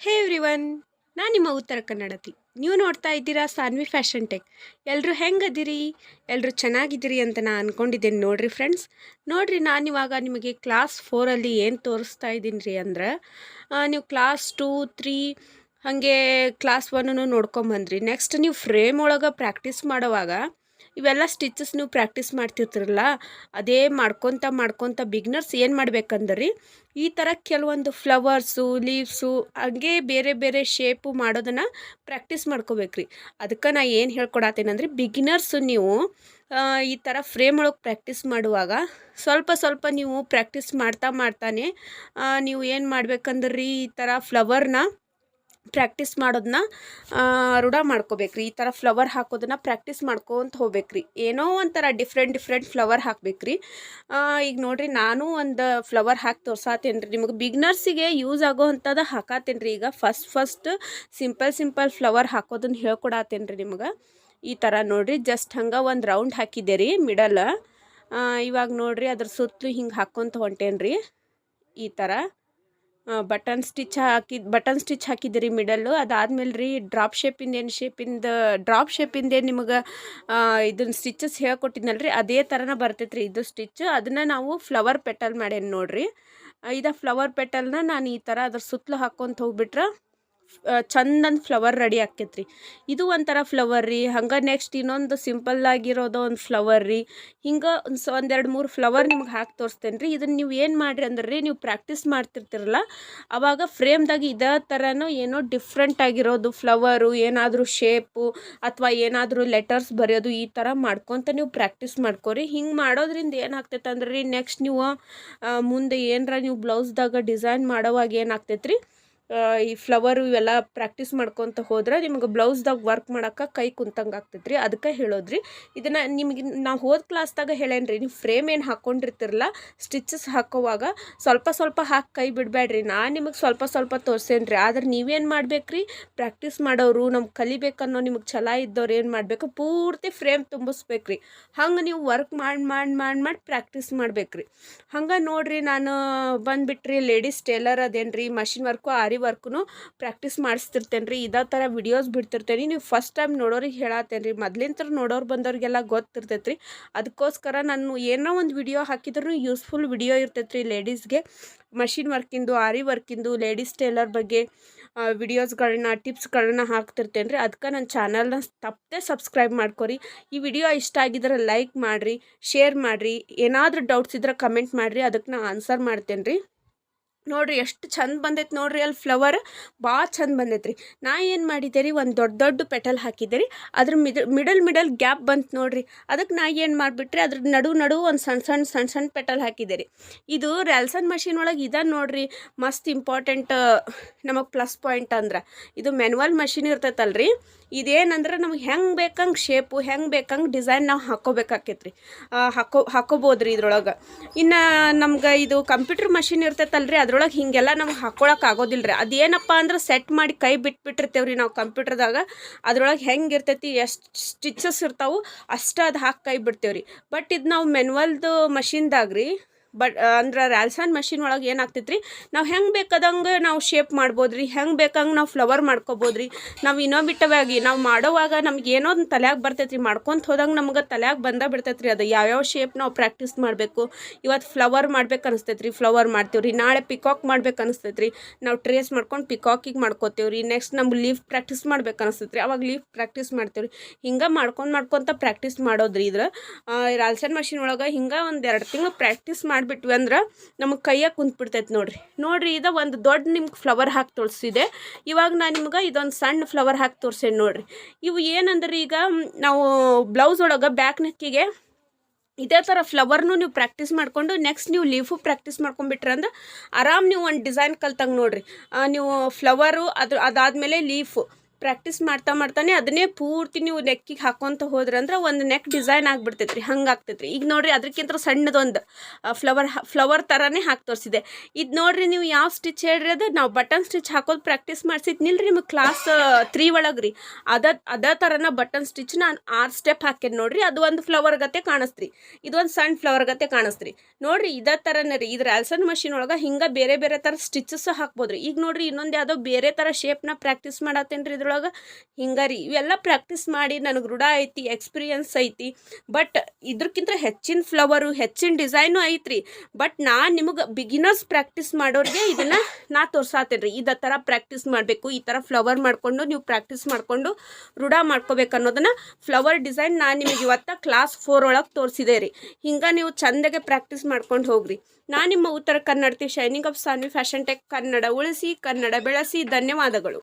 ಹೇ everyone, ನಾನು ನಿಮ್ಮ ಉತ್ತರ ಕನ್ನಡತಿ. ನೀವು ನೋಡ್ತಾ ಇದ್ದೀರಾ ಸಾನ್ವಿ ಫ್ಯಾಷನ್ ಟೆಕ್. ಎಲ್ಲರೂ ಹೆಂಗದಿರಿ? ಎಲ್ಲರೂ ಚೆನ್ನಾಗಿದ್ದೀರಿ ಅಂತ ನಾನು ಅಂದ್ಕೊಂಡಿದ್ದೇನೆ ನೋಡಿರಿ ಫ್ರೆಂಡ್ಸ್. ನೋಡಿರಿ ನಾನಿವಾಗ ನಿಮಗೆ ಕ್ಲಾಸ್ ಫೋರಲ್ಲಿ ಏನು ತೋರಿಸ್ತಾ ಇದ್ದೀನಿ ರೀ ಅಂದ್ರೆ ನೀವು ಕ್ಲಾಸ್ ಟೂ, ತ್ರೀ, ಹಾಗೆ ಕ್ಲಾಸ್ ಒನ್ನೂ ನೋಡ್ಕೊಂಬಂದ್ರಿ. ನೆಕ್ಸ್ಟ್ ನೀವು ಫ್ರೇಮ್ ಒಳಗೆ ಪ್ರಾಕ್ಟೀಸ್ ಮಾಡೋವಾಗ ಇವೆಲ್ಲ ಸ್ಟಿಚಸ್ ನೀವು ಪ್ರಾಕ್ಟೀಸ್ ಮಾಡ್ತಿರ್ತಿರಲ್ಲ, ಅದೇ ಮಾಡ್ಕೊತ ಮಾಡ್ಕೊತ ಬಿಗ್ನರ್ಸ್ ಏನು ಮಾಡ್ಬೇಕಂದ್ರಿ, ಈ ಥರ ಕೆಲವೊಂದು ಫ್ಲವರ್ಸು ಲೀವ್ಸು ಹಂಗೆ ಬೇರೆ ಬೇರೆ ಶೇಪು ಮಾಡೋದನ್ನು ಪ್ರಾಕ್ಟೀಸ್ ಮಾಡ್ಕೋಬೇಕ್ರಿ. ಅದಕ್ಕೆ ನಾ ಏನು ಹೇಳ್ಕೊಡತ್ತೇನಂದ್ರೆ ಬಿಗಿನರ್ಸು ನೀವು ಈ ಥರ ಫ್ರೇಮ್ ಒಳಗೆ ಪ್ರಾಕ್ಟೀಸ್ ಮಾಡುವಾಗ ಸ್ವಲ್ಪ ಸ್ವಲ್ಪ ನೀವು ಪ್ರಾಕ್ಟೀಸ್ ಮಾಡ್ತಾ ಮಾಡ್ತಾನೆ ನೀವು ಏನು ಮಾಡ್ಬೇಕಂದ್ರಿ, ಈ ಥರ ಫ್ಲವರ್ನ ಪ್ರಾಕ್ಟೀಸ್ ಮಾಡೋದನ್ನ ರೂಢ ಮಾಡ್ಕೋಬೇಕ್ರಿ. ಈ ಥರ ಫ್ಲವರ್ ಹಾಕೋದನ್ನ ಪ್ರಾಕ್ಟೀಸ್ ಮಾಡ್ಕೊತ ಹೋಗ್ಬೇಕ್ರಿ. ಏನೋ ಒಂಥರ ಡಿಫ್ರೆಂಟ್ ಡಿಫ್ರೆಂಟ್ ಫ್ಲವರ್ ಹಾಕ್ಬೇಕ್ರಿ. ಈಗ ನೋಡಿರಿ ನಾನು ಒಂದು ಫ್ಲವರ್ ಹಾಕಿ ತೋರ್ಸಾತೇನ್ರಿ. ನಿಮಗೆ ಬಿಗ್ನರ್ಸಿಗೆ ಯೂಸ್ ಆಗೋ ಅಂಥದ್ದು ಹಾಕಾತೇನೆ ರೀ ಈಗ first first simple simple flower ಹಾಕೋದನ್ನ ಹೇಳ್ಕೊಡತ್ತೇನೆ ನಿಮ್ಗೆ. ಈ ಥರ ನೋಡಿರಿ ಜಸ್ಟ್ ಹಂಗೆ ಒಂದು ರೌಂಡ್ ಹಾಕಿದ್ದೆ ರೀ ಮಿಡಲ್ ಇವಾಗ ನೋಡಿರಿ ಅದ್ರ ಸುತ್ತಲೂ ಹಿಂಗೆ ಹಾಕ್ಕೊಂತ ಹೊಂಟೇನ್ರಿ. ಈ ಥರ ಬಟನ್ ಸ್ಟಿಚ್ ಹಾಕಿದ ಬಟನ್ ಸ್ಟಿಚ್ ಹಾಕಿದ್ದೀರಿ ಮಿಡಲ್ಲು ಅದಾದ್ಮೇಲೆ ರೀ ಡ್ರಾಪ್ ಶೇಪಿಂದ ಏನು ಶೇಪಿಂದ ಡ್ರಾಪ್ ಶೇಪಿಂದ ನಿಮಗೆ ಇದನ್ನ ಸ್ಟಿಚಸ್ ಹೇಳ್ಕೊಟ್ಟಿದ್ನಲ್ಲ ರೀ ಅದೇ ಥರನ ಬರ್ತೈತೆ ರೀ ಇದು ಸ್ಟಿಚ್ ಅದನ್ನು ನಾವು ಫ್ಲವರ್ ಪೆಟಲ್ ಮಾಡ್ಯಾನ ನೋಡಿರಿ. ಇದು ಫ್ಲವರ್ ಪೆಟಲ್ನ ನಾನು ಈ ಥರ ಅದ್ರ ಸುತ್ತಲೂ ಹಾಕ್ಕೊಂತ ಹೋಗ್ಬಿಟ್ರೆ ಚಂದಂದು ಫ್ಲವರ್ ರೆಡಿ ಆಕೈತ್ರಿ ಇದು ಒಂಥರ ಫ್ಲವರ್ ರೀ. ಹಂಗೆ ನೆಕ್ಸ್ಟ್ ಇನ್ನೊಂದು ಸಿಂಪಲ್ ಆಗಿರೋದು ಒಂದು ಫ್ಲವರ್ ರೀ. ಹಿಂಗೆ ಒಂದು ಒಂದೆರಡು ಮೂರು ಫ್ಲವರ್ ನಿಮ್ಗೆ ಹಾಕಿ ತೋರಿಸ್ತೇನೆ ರೀ ಇದನ್ನು ನೀವು ಏನು ಮಾಡಿರಿ ಅಂದ್ರೆ ರೀ ನೀವು ಪ್ರಾಕ್ಟೀಸ್ ಮಾಡ್ತಿರ್ತಿರಲ್ಲ ಆವಾಗ ಫ್ರೇಮ್ದಾಗ ಇದೇ ಥರನೂ ಏನೋ ಡಿಫ್ರೆಂಟ್ ಆಗಿರೋದು ಫ್ಲವರು ಏನಾದರೂ ಶೇಪು ಅಥವಾ ಏನಾದರೂ ಲೆಟರ್ಸ್ ಬರೆಯೋದು ಈ ಥರ ಮಾಡ್ಕೊತ ನೀವು ಪ್ರಾಕ್ಟೀಸ್ ಮಾಡ್ಕೊರಿ. ಹಿಂಗೆ ಮಾಡೋದ್ರಿಂದ ಏನಾಗ್ತೈತೆ ಅಂದ್ರೆ ರೀ ನೆಕ್ಸ್ಟ್ ನೀವು ಮುಂದೆ ಏನರ ನೀವು ಬ್ಲೌಸ್ದಾಗ ಡಿಸೈನ್ ಮಾಡೋವಾಗ ಏನಾಗ್ತೈತೆ ರೀ ಆ, ಈ ಫ್ಲವರು ಇವೆಲ್ಲ ಪ್ರಾಕ್ಟೀಸ್ ಮಾಡ್ಕೊತ ಹೋದ್ರೆ ನಿಮ್ಗೆ ಬ್ಲೌಸ್ದಾಗ ವರ್ಕ್ ಮಾಡೋಕೆ ಕೈ ಕುಂತಂಗೆ ಆಗ್ತೈತೆ ಅದಕ್ಕೆ ಹೇಳೋದ್ರಿ. ಇದನ್ನು ನಿಮಗೆ ನಾವು ಹೋದ ಕ್ಲಾಸ್ದಾಗ ಹೇಳೇನ್ರಿ, ನೀವು ಫ್ರೇಮ್ ಏನು ಹಾಕ್ಕೊಂಡಿರ್ತಿರಲ್ಲ ಸ್ಟಿಚಸ್ ಹಾಕೋವಾಗ ಸ್ವಲ್ಪ ಸ್ವಲ್ಪ ಹಾಕಿ ಕೈ ಬಿಡಬೇಡ್ರಿ ನಾನು ನಿಮಗೆ ಸ್ವಲ್ಪ ಸ್ವಲ್ಪ ತೋರಿಸೇನ್ರಿ. ಆದ್ರೆ ನೀವೇನು ಮಾಡ್ಬೇಕ್ರಿ? ಪ್ರಾಕ್ಟೀಸ್ ಮಾಡೋರು ನಮ್ಗೆ ಕಲಿಬೇಕನ್ನೋ ನಿಮಗೆ ಛಲ ಇದ್ದವ್ರು ಏನು ಮಾಡಬೇಕು? ಪೂರ್ತಿ ಫ್ರೇಮ್ ತುಂಬಿಸ್ಬೇಕ್ರಿ. ಹಂಗೆ ನೀವು ವರ್ಕ್ ಮಾಡಿ ಮಾಡಿ ಮಾಡಿ ಮಾಡಿ ಪ್ರಾಕ್ಟೀಸ್ ಮಾಡ್ಬೇಕ್ರಿ. ಹಂಗೆ ನೋಡ್ರಿ ನಾನು ಬಂದುಬಿಟ್ರಿ ಲೇಡೀಸ್ ಟೇಲರ್ ಅದೇನು ರೀ machine work aari work practice ಮಾಡಿಸ್ತಿರ್ತೇನೆ ರೀ ಇದೇ ಥರ ವಿಡಿಯೋಸ್ ಬಿಡ್ತಿರ್ತೇನೆ ನೀವು ಫಸ್ಟ್ ಟೈಮ್ ನೋಡೋರಿಗೆ ಹೇಳತ್ತೇನೆ ರೀ ಮೊದ್ಲಿಂತ್ರ ನೋಡೋರು ಬಂದವ್ರಿಗೆಲ್ಲ ಗೊತ್ತಿರ್ತೈತೆ ರೀ ಅದಕ್ಕೋಸ್ಕರ ನಾನು ಏನೋ ಒಂದು ವಿಡಿಯೋ ಹಾಕಿದ್ರು ಯೂಸ್ಫುಲ್ ವಿಡಿಯೋ ಇರ್ತೈತೆ ರೀ ಲೇಡೀಸ್ಗೆ ಮಷಿನ್ ವರ್ಕಿಂದು ಆರಿ ವರ್ಕಿಂದು ಲೇಡೀಸ್ ಟೇಲರ್ ಬಗ್ಗೆ ವಿಡಿಯೋಸ್ಗಳನ್ನ ಟಿಪ್ಸ್ಗಳನ್ನ ಹಾಕ್ತಿರ್ತೇನೆ ರೀ ಅದಕ್ಕೆ ನನ್ನ ಚಾನಲ್ನ ತಪ್ಪದೆ ಸಬ್ಸ್ಕ್ರೈಬ್ ಮಾಡ್ಕೊರಿ. ಈ ವಿಡಿಯೋ ಇಷ್ಟ ಆಗಿದ್ರೆ ಲೈಕ್ ಮಾಡಿರಿ ಶೇರ್ ಮಾಡಿರಿ. ಏನಾದರೂ ಡೌಟ್ಸ್ ಇದ್ರೆ ಕಮೆಂಟ್ ಮಾಡಿರಿ. ಅದಕ್ಕೆ ನಾನು ಆನ್ಸರ್ ಮಾಡ್ತೇನೆ ರೀ ನೋಡ್ರಿ ಎಷ್ಟು ಚಂದ ಬಂದೈತೆ ನೋಡ್ರಿ ಅಲ್ಲಿ ಫ್ಲವರ್ ಭಾಳ ಚಂದ ಬಂದೈತೆ ರೀ ನಾ ಏನು ಮಾಡಿದ್ದೆ ರೀ, ಒಂದು ದೊಡ್ಡ ದೊಡ್ಡ ಪೆಟಲ್ ಹಾಕಿದ್ದೆ ರೀ. ಅದ್ರ ಮಿಡ್, ಮಿಡಲ್ ಮಿಡಲ್ ಗ್ಯಾಪ್ ಬಂತು ನೋಡ್ರಿ. ಅದಕ್ಕೆ ನಾ ಏನು ಮಾಡಿಬಿಟ್ರಿ ಅದ್ರ ನಡು ನಡು ಒಂದು ಸಣ್ಣ ಸಣ್ಣ ಸಣ್ಣ ಸಣ್ಣ ಪೆಟಲ್ ಹಾಕಿದ್ದೆ ರೀ. ಇದು ರ್ಯಾಲ್ಸನ್ ಮಷಿನ್ ಒಳಗೆ ಇದೆ ನೋಡ್ರಿ, ಮಸ್ತ್ ಇಂಪಾರ್ಟೆಂಟ್ ನಮಗೆ ಪ್ಲಸ್ ಪಾಯಿಂಟ್ ಅಂದ್ರೆ. ಇದು ಮ್ಯಾನ್ಯಲ್ ಮಷಿನ್ ರೀ ಇದೇನಂದ್ರೆ ನಮಗೆ ಹೆಂಗೆ ಬೇಕಂಗೆ ಶೇಪು ಹೆಂಗೆ ಬೇಕಂಗೆ ಡಿಸೈನ್ ನಾವು ಹಾಕೋಬೇಕಾಕೈತೆ ರೀ ಹಾಕೋ ಹಾಕೋಬೋದು ರೀ ಇದ್ರೊಳಗೆ. ಇನ್ನು ನಮ್ಗೆ ಇದು ಕಂಪ್ಯೂಟರ್ ಮಷಿನ್ ಇರ್ತೈತಲ್ರಿ, ಅದ್ರೊಳಗೆ ಹಿಂಗೆಲ್ಲ ನಮ್ಗೆ ಹಾಕೊಳಕ್ಕೆ ಆಗೋದಿಲ್ಲ ರೀ ಅದೇನಪ್ಪ ಅಂದ್ರೆ ಸೆಟ್ ಮಾಡಿ ಕೈ ಬಿಟ್ಬಿಟ್ಟಿರ್ತೇವೆ ರೀ ನಾವು ಕಂಪ್ಯೂಟರ್ದಾಗ. ಅದ್ರೊಳಗೆ ಹೆಂಗೆ ಇರ್ತೈತಿ, ಎಷ್ಟು ಸ್ಟಿಚಸ್ ಇರ್ತಾವೆ ಅಷ್ಟು ಅದು ಹಾಕಿ ಕೈ ಬಿಡ್ತೇವೆ ರೀ ಬಟ್ ಇದು ನಾವು ಮೆನ್ವಲ್ದು ಮಷಿನ್ದಾಗ ರೀ ಬಟ್ ಅಂದ್ರೆ ರ್ಯಾಲ್ಸನ್ ಮಷಿನ್ ಒಳಗೆ ಏನಾಗ್ತೈತೆ ರೀ ನಾವು ಹೆಂಗೆ ಬೇಕಾದಂಗೆ ನಾವು ಶೇಪ್ ಮಾಡ್ಬೋದು ರೀ ಹೆಂಗೆ ಬೇಕಂಗೆ ನಾವು ಫ್ಲವರ್ ಮಾಡ್ಕೊಬೋದು ರೀ ನಾವು ಇನ್ನೊಬಿಟ್ಟವಾಗಿ ನಾವು ಮಾಡೋವಾಗ ನಮ್ಗೆ ಏನೋ ಒಂದು ತಲೆಯಾಗ ಬರ್ತೈತೆ ರೀ ಮಾಡ್ಕೊತ ಹೋದಂಗೆ ನಮ್ಗೆ ತಲ್ಯಾಗ ಬಂದ ಬಿಡ್ತೈತೆ ರೀ ಅದು. ಯಾವ್ಯಾವ ಶೇಪ್ ನಾವು ಪ್ರಾಕ್ಟೀಸ್ ಮಾಡಬೇಕು ಇವತ್ತು ಫ್ಲವರ್ ಮಾಡ್ಬೇಕು ಅನಿಸ್ತೈತೆ ರೀ ಫ್ಲವರ್ ಮಾಡ್ತೀವಿ ರೀ ನಾಳೆ ಪಿಕಾಕ್ ಮಾಡ್ಬೇಕು ಅನಿಸ್ತೈತೆ ರೀ ನಾವು ಟ್ರೇಸ್ ಮಾಡ್ಕೊಂಡು ಪಿಕಾಕಿಗೆ ಮಾಡ್ಕೋತೀವಿ ರೀ ನೆಕ್ಸ್ಟ್ ನಮ್ಗೆ ಲೀಫ್ ಪ್ರಾಕ್ಟೀಸ್ ಮಾಡ್ಬೇಕು ಅನಿಸ್ತೈತೆ ರೀ ಅವಾಗ ಲೀಫ್ ಪ್ರಾಕ್ಟೀಸ್ ಮಾಡ್ತೀವಿ ರೀ ಹಿಂಗೆ ಮಾಡ್ಕೊಂಡು ಮಾಡ್ಕೊತ ಪ್ರಾಕ್ಟೀಸ್ ಮಾಡೋದ್ರಿ ಇದ್ರ. ರಾಲ್ಸನ್ ಮಷಿನ್ ಒಳಗೆ ಹಿಂಗೆ ಒಂದು ಎರಡು ತಿಂಗಳು ಪ್ರಾಕ್ಟೀಸ್ ಮಾಡಿಬಿಟ್ವಿ ಅಂದ್ರೆ ನಮಗೆ ಕೈಯಾಗ ಕುಂತ್ಬಿಡ್ತೈತೆ ನೋಡ್ರಿ. ನೋಡ್ರಿ, ಇದು ಒಂದು ದೊಡ್ಡ ನಿಮ್ಗೆ ಫ್ಲವರ್ ಹಾಕಿ ತೋರಿಸಿದೆ. ಇವಾಗ ನಾನು ನಿಮ್ಗೆ ಇದೊಂದು ಸಣ್ಣ ಫ್ಲವರ್ ಹಾಕಿ ತೋರಿಸೇನಿ ನೋಡ್ರಿ. ಇವು ಏನಂದ್ರೆ ಈಗ ನಾವು ಬ್ಲೌಸ್ ಒಳಗೆ ಬ್ಯಾಕ್ ನೆಕ್ಕಿಗೆ ಇದೇ ಥರ ಫ್ಲವರ್ನು ನೀವು ಪ್ರಾಕ್ಟೀಸ್ ಮಾಡಿಕೊಂಡು ನೆಕ್ಸ್ಟ್ ನೀವು ಲೀಫು ಪ್ರಾಕ್ಟೀಸ್ ಮಾಡ್ಕೊಂಡ್ಬಿಟ್ರೆ ಅಂದ್ರೆ ಆರಾಮ್ ನೀವು ಒಂದು ಡಿಸೈನ್ ಕಲ್ತಂಗೆ ನೋಡ್ರಿ. ನೀವು ಫ್ಲವರು ಅದ್ರ, ಅದಾದಮೇಲೆ ಲೀಫು ಪ್ರಾಕ್ಟೀಸ್ ಮಾಡ್ತಾ ಮಾಡ್ತಾನೆ ಅದನ್ನೇ ಪೂರ್ತಿ ನೀವು ನೆಕ್ಕಿಗೆ ಹಾಕೊಂತ ಹೋದ್ರಂದ್ರೆ ಒಂದು ನೆಕ್ ಡಿಸೈನ್ ಆಗಿಬಿಡ್ತೈತೆ ರೀ ಹಂಗೆ ಆಗ್ತೈತೆ ರೀ ಈಗ ನೋಡಿರಿ ಅದಕ್ಕಿಂತ ಸಣ್ಣದೊಂದು ಫ್ಲವರ್ ಫ್ಲವರ್ ಥರನೇ ಹಾಕಿ ತೋರಿಸಿದೆ. ಇದು ನೋಡಿರಿ ನೀವು ಯಾವ ಸ್ಟಿಚ್ ಹೇಳ್ರಿ ಅದು? ನಾವು ಬಟನ್ ಸ್ಟಿಚ್ ಹಾಕೋದು ಪ್ರಾಕ್ಟೀಸ್ ಮಾಡಿಸಿದ್ ನಿಲ್ರಿ ನಿಮಗೆ ಕ್ಲಾಸ್ ತ್ರೀ ಒಳಗೆ ರೀ. ಅದ, ಅದೇ ಥರನ ಬಟನ್ ಸ್ಟಿಚ್ ನಾನು ಆರು ಸ್ಟೆಪ್ ಹಾಕೇನಿ ನೋಡಿರಿ, ಅದು ಒಂದು ಫ್ಲವರ್ ಗತೆ ಕಾಣಿಸ್ತ್ರಿ. ಇದೊಂದು ಸಣ್ಣ ಫ್ಲವರ್ ಗತೆ ಕಾಣಿಸ್ತ್ರಿ. ನೋಡ್ರಿ ಇದೇ ಥರನೇ ರೀ, ಇದ್ರ ಆಲ್ಸನ್ ಮಷಿನ್ ಒಳಗೆ ಹಿಂಗೆ ಬೇರೆ ಬೇರೆ ಥರ ಸ್ಟಿಚಸ್ ಹಾಕ್ಬೋದು ರೀ ಈಗ ನೋಡಿರಿ ಇನ್ನೊಂದು ಯಾವುದೋ ಬೇರೆ ಥರ ಶೇಪ್ನ ಪ್ರಾಕ್ಟೀಸ್ ಮಾಡತ್ತೇನೆ ರೀ ಇದ್ರೊಳಗೆ ಹಿಂಗೆ ರೀ, ಇವೆಲ್ಲ ಪ್ರಾಕ್ಟೀಸ್ ಮಾಡಿ ನನಗೆ ರೂಢ ಐತಿ ಎಕ್ಸ್ಪೀರಿಯನ್ಸ್ ಐತಿ. ಬಟ್ ಇದ್ರಕ್ಕಿಂತ ಹೆಚ್ಚಿನ ಫ್ಲವರು ಹೆಚ್ಚಿನ ಡಿಸೈನು ಐತ್ರಿ. ಬಟ್ ನಾನು ನಿಮಗೆ ಬಿಗಿನರ್ಸ್ ಪ್ರಾಕ್ಟೀಸ್ ಮಾಡೋರಿಗೆ ಇದನ್ನು ನಾ ತೋರ್ಸಾತೇನೆ ರೀ. ಇದೇ ಥರ ಪ್ರಾಕ್ಟೀಸ್ ಮಾಡಬೇಕು, ಈ ಥರ ಫ್ಲವರ್ ಮಾಡಿಕೊಂಡು ನೀವು ಪ್ರಾಕ್ಟೀಸ್ ಮಾಡಿಕೊಂಡು ರೂಢ ಮಾಡ್ಕೋಬೇಕು ಅನ್ನೋದನ್ನು ಫ್ಲವರ್ ಡಿಸೈನ್ ನಾನು ನಿಮಗೆ ಇವತ್ತು ಕ್ಲಾಸ್ ಫೋರ್ ಒಳಗೆ ತೋರಿಸಿದೆ ರೀ. ಹಿಂಗೆ ನೀವು ಚಂದಗೆ ಪ್ರಾಕ್ಟೀಸ್ ಮಾಡ್ಕೊಂಡು ಹೋಗ್ರಿ. ನಾನು ನಿಮ್ಮ ಉತ್ತರ ಕನ್ನಡತಿ shining of Sanvi fashion tech Kannada, ಉಳಿಸಿ ಕನ್ನಡ ಬೆಳೆಸಿ, ಧನ್ಯವಾದಗಳು.